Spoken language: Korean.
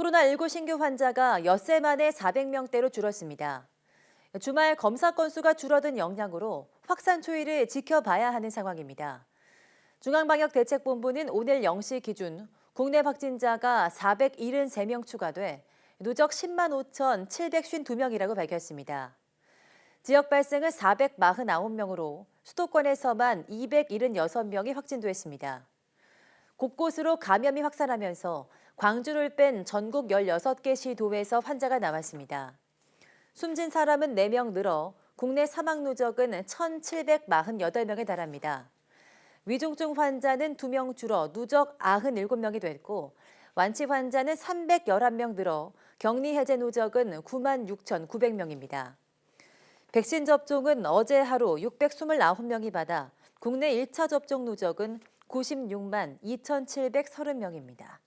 코로나19 신규 환자가 엿새 만에 400명대로 줄었습니다. 주말 검사 건수가 줄어든 영향으로 확산 추이를 지켜봐야 하는 상황입니다. 중앙방역대책본부는 오늘 0시 기준 국내 확진자가 473명 추가돼 누적 10만 5,752명이라고 밝혔습니다. 지역 발생은 449명으로 수도권에서만 276명이 확진됐습니다. 곳곳으로 감염이 확산하면서 광주를 뺀 전국 16개 시 도에서 환자가 나왔습니다. 숨진 사람은 4명 늘어 국내 사망 누적은 1,748명에 달합니다. 위중증 환자는 2명 줄어 누적 97명이 됐고 완치 환자는 311명 늘어 격리 해제 누적은 9만 6,900명입니다. 백신 접종은 어제 하루 629명이 받아 국내 1차 접종 누적은 96만 2,730명입니다.